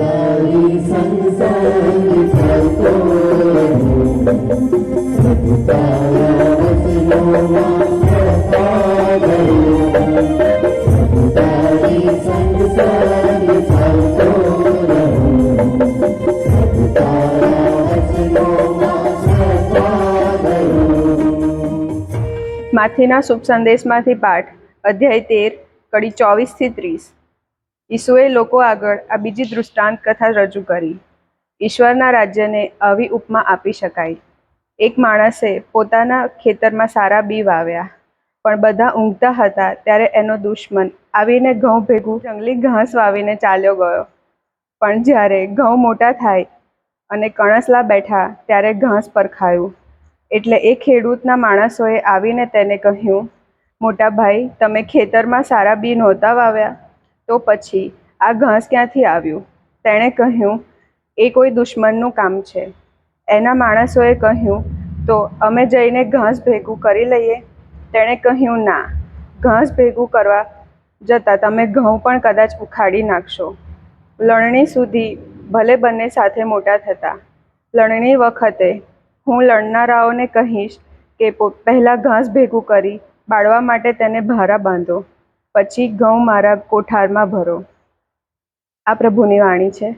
તારી સંસારી ફરતો રહું પ્રભુ તારા વચનોમાં ફરતા ગયો પ્રભુ તારી સંસારી ફરતો રહું પ્રભુ તારા વચનોમાં ફરતા ગયો માથીના શુભ સંદેશમાંથી પાઠ અધ્યાય તેર કડી ચોવીસથી ત્રીસ ઈસુએ લોકો આગળ આ બીજી દૃષ્ટાંત કથા રજૂ કરી. ઈશ્વરના રાજ્યને આવી ઉપમા આપી શકાય. એક માણસે પોતાના ખેતરમાં સારા બી વાવ્યા, પણ બધા ઊંઘતા હતા ત્યારે એનો દુશ્મન આવીને ઘઉં ભેગું જંગલી ઘાસ વાવીને ચાલ્યો ગયો. પણ જ્યારે ઘઉં મોટા થાય અને કણસલા બેઠા ત્યારે ઘાસ પર ખાયું એટલે એ ખેડૂતના માણસોએ આવીને તેને કહ્યું, મોટા ભાઈ, તમે ખેતરમાં સારા બી નહોતા વાવ્યા. તો પછી આ ઘાસ ક્યાંથી આવ્યું? તેણે કહ્યું, એ કોઈ દુશ્મનનું કામ છે. એના માણસોએ કહ્યું, તો અમે જઈને ઘાસ ભેગું કરી લઈએ? તેણે કહ્યું, ના, ઘાસ ભેગું કરવા જતાં તમે ઘઉં પણ કદાચ ઉખાડી નાખશો. લણણી સુધી ભલે બંને સાથે મોટા થતા, લણણી વખતે હું લણનારાઓને કહીશ કે પહેલાં ઘાસ ભેગું કરી બાળવા માટે તેને ભારા બાંધો. પછી ઘઉં મારા કોઠારમાં ભરો. આ પ્રભુની વાણી છે.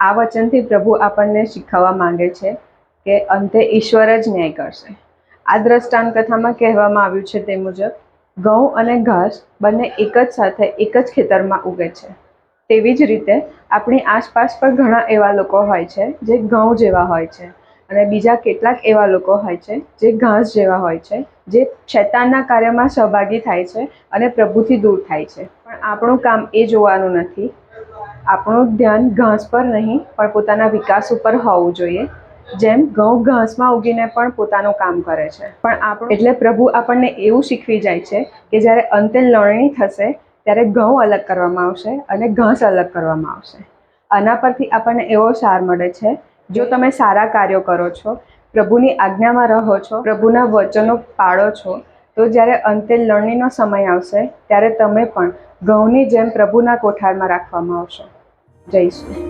આ વચનથી પ્રભુ આપણને શીખવવા માંગે છે કે અંતે ઈશ્વર જ ન્યાય કરશે. આ દ્રષ્ટાંત કથામાં કહેવામાં આવ્યું છે તે મુજબ, ઘઉં અને ઘાસ બંને એક જ સાથે એક જ ખેતરમાં ઉગે છે. તેવી જ રીતે આપણી આસપાસ પણ ઘણા એવા લોકો હોય છે જે ઘઉં જેવા હોય છે. અને બીજા કેટલાક એવા લોકો હોય છે, જે ઘાસ જેવા હોય છે, જે શૈતાનના કાર્યમાં સહભાગી થાય છે અને પ્રભુથી દૂર થાય છે. પણ આપણું કામ એ જોવાનું નથી. આપણું ધ્યાન ઘાસ પર નહીં, પણ પોતાના વિકાસ ઉપર હોવું જોઈએ. જેમ ઘઉં ઘાસમાં ઉગીને પણ પોતાનું કામ કરે છે. પણ આપણું એટલે પ્રભુ આપણને એવું શીખવી જાય છે કે જ્યારે અંતે લણણી થશે, ત્યારે ઘઉં અલગ કરવામાં આવશે અને ઘાસ અલગ કરવામાં આવશે. આના પરથી આપણને એવો સાર મળે છે જો તમે સારા કાર્યો કરો છો, પ્રભુની આજ્ઞામાં રહો છો, પ્રભુના વચનો પાળો છો, તો જ્યારે અંતે લણણીનો સમય આવશે, ત્યારે તમે પણ ઘઉંની જેમ પ્રભુના કોઠારમાં રાખવામાં આવશો. જય શ્રી